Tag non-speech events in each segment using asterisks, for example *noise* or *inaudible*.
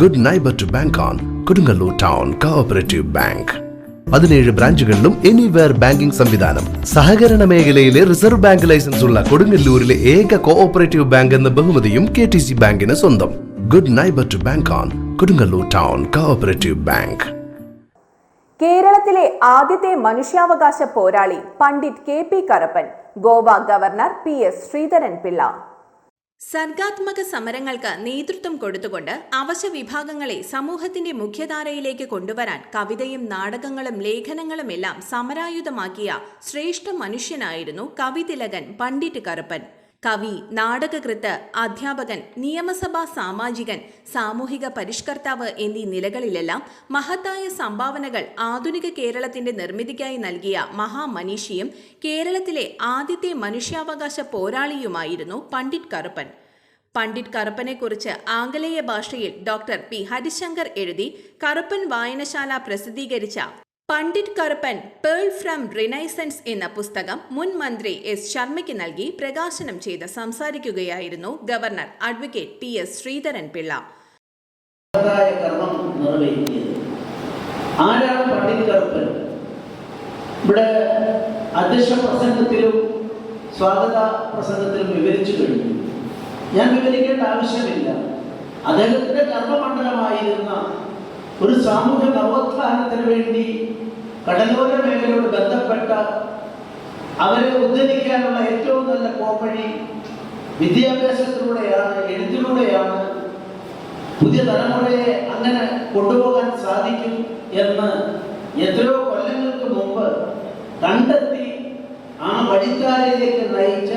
Good neighbour to bank on Kodungallur town cooperative bank പതിനേഴ് ബ്രാഞ്ചുകളിലും anywhere banking സംവിധാനം. സഹകരണ മേഖലയിലെ റിസർവ് ബാങ്ക് ലൈസൻസ് ഉള്ള കൊടുങ്ങല്ലൂരിലെ ഏക കോഓപ്പറേറ്റീവ് ബാങ്ക് എന്ന ബഹുമതിയും കെ ടി സി ബാങ്കിന് സ്വന്തം. Good neighbour to bank on Kodungallur town cooperative bank കേരളത്തിലെ ആദ്യത്തെ മനുഷ്യാവകാശ പോരാളി Pandit K P Karappan Goa governor P S Sreedharan Pillai സർഗാത്മക സമരങ്ങൾക്ക് നേതൃത്വം കൊടുത്തുകൊണ്ട് അവശ വിഭാഗങ്ങളെ സമൂഹത്തിന്റെ മുഖ്യധാരയിലേക്ക് കൊണ്ടുവരാൻ കവിതയും നാടകങ്ങളും ലേഖനങ്ങളും എല്ലാം സമരായുധമാക്കിയ ശ്രേഷ്ഠ മനുഷ്യനായിരുന്നു കവിതിലകൻ പണ്ഡിറ്റ് കറുപ്പൻ. കവി നാടകകൃത്ത് അധ്യാപകൻ നിയമസഭാ സാമാജികൻ സാമൂഹിക പരിഷ്കർത്താവ് എന്നീ നിലകളിലെല്ലാം മഹത്തായ സംഭാവനകൾ ആധുനിക കേരളത്തിന്റെ നിർമ്മിതിക്കായി നൽകിയ മഹാമനീഷിയും കേരളത്തിലെ ആദ്യത്തെ മനുഷ്യാവകാശ പോരാളിയുമായിരുന്നു പണ്ഡിറ്റ് കറുപ്പൻ. പണ്ഡിറ്റ് കറുപ്പനെക്കുറിച്ച് ആംഗലേയ ഭാഷയിൽ ഡോക്ടർ പി. ഹരിശങ്കർ എഴുതി കറുപ്പൻ വായനശാല പ്രസിദ്ധീകരിച്ച Pandit Karuppan pearl from renaissance എന്ന പുസ്തകം മുൻ മന്ത്രി എസ് ശർമ്മയ്ക്ക് നൽകി പ്രകാശനം ചെയ്ത് സംസാരിക്കുകയായിരുന്നു governor advocate P S Sreedharan Pillai ആരാണ് പണ്ഡിറ്റ് കറുപ്പൻ? ഇവിടെ അധ്യക്ഷ പ്രസംഗത്തിലും സ്വാഗത പ്രസംഗത്തിലും വിവരിച്ചു കഴിഞ്ഞു. ഞാൻ വിവരിക്കേണ്ട ആവശ്യമില്ല. അദ്ദേഹത്തിന്റെ കർമ്മമണ്ഡലമായിരുന്ന ഒരു സാമൂഹ്യ നവോത്ഥാനത്തിന് വേണ്ടി കടലോര മേഖലയോട് ബന്ധപ്പെട്ട അവരെ ഉദ്ധരിക്കാനുള്ള ഏറ്റവും നല്ല പോംവഴി വിദ്യാഭ്യാസത്തിലൂടെയാണ് എഴുത്തിലൂടെയാണ് പുതിയ തലമുറയെ അങ്ങനെ കൊണ്ടുപോകാൻ സാധിക്കും എന്ന് എത്രയോ കൊല്ലങ്ങൾക്ക് മുമ്പ് കണ്ടെത്തി ആ വഴിക്കാരയിലേക്ക് നയിച്ച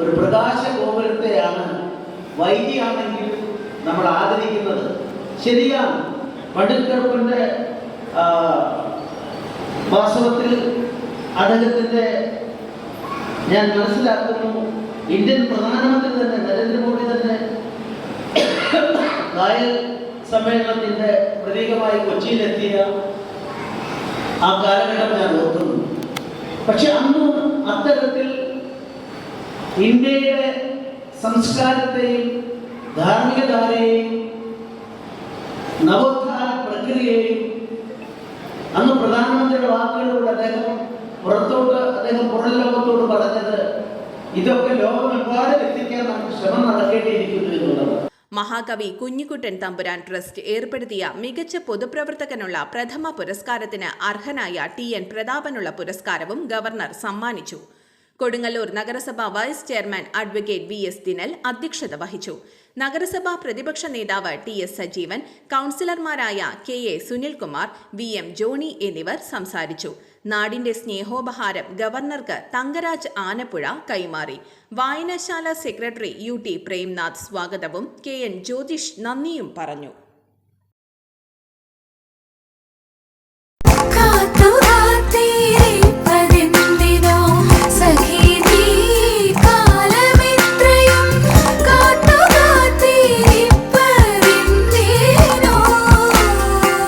ഒരു പ്രകാശ ഗോപുരത്തെയാണ് വൈകിയാണെങ്കിൽ നമ്മൾ ആദരിക്കുന്നത്. ശരിയാണ്. പണ്ഡിറ്റ് വാസ്തവത്തിൽ അദ്ദേഹത്തിന്റെ ഞാൻ മനസ്സിലാക്കുന്നു ഇന്ത്യൻ പ്രധാനമന്ത്രി തന്നെ നരേന്ദ്രമോദി തന്നെ *coughs* നായൽ സമ്മേളനത്തിന്റെ പ്രതീകമായി കൊച്ചിയിലെത്തിയ ആ കാലഘട്ടം ഞാൻ ഓർക്കുന്നു. പക്ഷെ അന്ന് അത്തരത്തിൽ ഇന്ത്യയുടെ സംസ്കാരത്തെയും ധാർമ്മികധാരയെയും നവോത്ഥാന പ്രക്രിയയെയും അന്ന് പ്രധാനമന്ത്രിയുടെ വാക്കുകളിലൂടെ അദ്ദേഹം പുറത്തോട്ട് അദ്ദേഹം പുറം ലോകത്തോട് പറഞ്ഞത് ഇതൊക്കെ ലോകമെമ്പാടും എത്തിക്കാൻ നമുക്ക് ശ്രമം നടക്കേണ്ടിയിരിക്കുന്നു എന്നുള്ളതാണ്. മഹാകവി കുഞ്ഞിക്കുട്ടൻ തമ്പുരാൻ ട്രസ്റ്റ് ഏർപ്പെടുത്തിയ മികച്ച പൊതുപ്രവർത്തകനുള്ള പ്രഥമ പുരസ്കാരത്തിന് അർഹനായ ടി എൻ പ്രതാപനുള്ള പുരസ്കാരവും ഗവർണർ സമ്മാനിച്ചു. കൊടുങ്ങല്ലൂർ നഗരസഭ vice chairman advocate V S Dinal അധ്യക്ഷത വഹിച്ചു. നഗരസഭാ പ്രതിപക്ഷ നേതാവ് T S Sajeevan കൌൺസിലർമാരായ K A Sunilkumar V M Johny എന്നിവർ സംസാരിച്ചു. നാടിന്റെ സ്നേഹോപഹാരം ഗവർണർക്ക് തങ്കരാജ് ആനപ്പുഴ കൈമാറി. വായനശാല സെക്രട്ടറി യു ടി പ്രേംനാഥ് സ്വാഗതവും കെ എൻ ജ്യോതിഷ് നന്ദിയും പറഞ്ഞു.